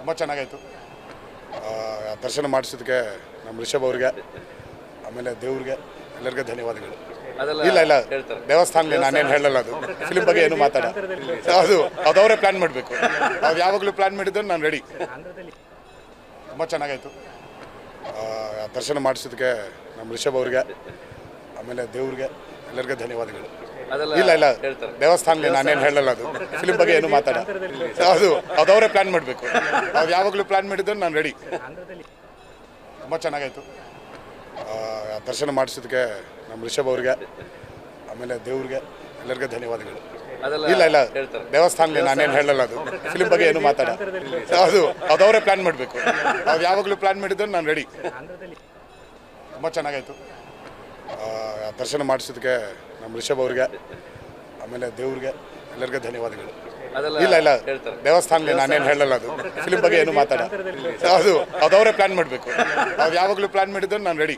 ತುಂಬ ಚೆನ್ನಾಗಾಯಿತು. ದರ್ಶನ ಮಾಡಿಸೋದಕ್ಕೆ ನಮ್ಮ ರಿಷಬ್ ಅವ್ರಿಗೆ ಆಮೇಲೆ ದೇವ್ರಿಗೆ ಎಲ್ಲರಿಗೂ ಧನ್ಯವಾದಗಳು. ಇಲ್ಲ ಇಲ್ಲ ದೇವಸ್ಥಾನ ದೇವಸ್ಥಾನದಲ್ಲಿ ನಾನೇನು ಹೇಳಲ್ಲ ಅದು. ಫಿಲ್ಮ್ ಬಗ್ಗೆ ಏನು ಮಾತಾಡ ಅದು ಅದವರೇ ಪ್ಲ್ಯಾನ್ ಮಾಡಬೇಕು. ಅದು ಯಾವಾಗಲೂ ಪ್ಲ್ಯಾನ್ ಮಾಡಿದ್ರು ನಾನು ರೆಡಿ ತುಂಬ ಚೆನ್ನಾಗಾಯಿತು. ದರ್ಶನ ಮಾಡಿಸೋದಕ್ಕೆ ನಮ್ಮ ರಿಷಬ್ ಅವ್ರಿಗೆ ಆಮೇಲೆ ದೇವ್ರಿಗೆ ಎಲ್ಲರಿಗೂ ಧನ್ಯವಾದಗಳು. ಇಲ್ಲ ಇಲ್ಲ. ದೇವಸ್ಥಾನದಲ್ಲಿ ನಾನೇನು ಹೇಳಲ್ಲ ಅದು. ಫಿಲ್ಮ್ ಬಗ್ಗೆ ಏನು ಮಾತಾಡ. ಅದು ಅದವರೇ ಪ್ಲ್ಯಾನ್ ಮಾಡಬೇಕು. ಅದು ಯಾವಾಗಲೂ ಪ್ಲ್ಯಾನ್ ಮಾಡಿದ್ರು ನಾನು ರೆಡಿ ತುಂಬ ಚೆನ್ನಾಗಾಯ್ತು. ದರ್ಶನ ಮಾಡಿಸೋದಕ್ಕೆ ನಮ್ಮ ರಿಷಬ್ ಅವ್ರಿಗೆ ಆಮೇಲೆ ದೇವ್ರಿಗೆ ಎಲ್ಲರಿಗೂ ಧನ್ಯವಾದಗಳು. ಇಲ್ಲ ಇಲ್ಲ. ದೇವಸ್ಥಾನದಲ್ಲಿ ನಾನೇನು ಹೇಳಲ್ಲ ಅದು. ಫಿಲ್ಮ್ ಬಗ್ಗೆ ಏನು ಮಾತಾಡ. ಅದು ಅದವರೇ ಪ್ಲ್ಯಾನ್ ಮಾಡಬೇಕು. ಅದು ಯಾವಾಗಲೂ ಪ್ಲ್ಯಾನ್ ಮಾಡಿದ್ರು ನಾನು ರೆಡಿ ತುಂಬ ಚೆನ್ನಾಗಾಯ್ತು. ದರ್ಶನ ಮಾಡಿಸೋದಕ್ಕೆ ನಮ್ಮ ರಿಷಬ್ ಅವ್ರಿಗೆ ಆಮೇಲೆ ದೇವ್ರಿಗೆ ಎಲ್ಲರಿಗೂ ಧನ್ಯವಾದಗಳು. ಇಲ್ಲ ಇಲ್ಲ ದೇವಸ್ಥಾನ ನಾನೇನು ಹೇಳಲ್ಲ ಅದು. ಫಿಲ್ಮ್ ಬಗ್ಗೆ ಏನು ಮಾತಾಡ. ಅದು ಅದವರೇ ಪ್ಲಾನ್ ಮಾಡಬೇಕು. ಅದು ಯಾವಾಗಲೂ ಪ್ಲಾನ್ ಮಾಡಿದ್ರು ನಾನು ರೆಡಿ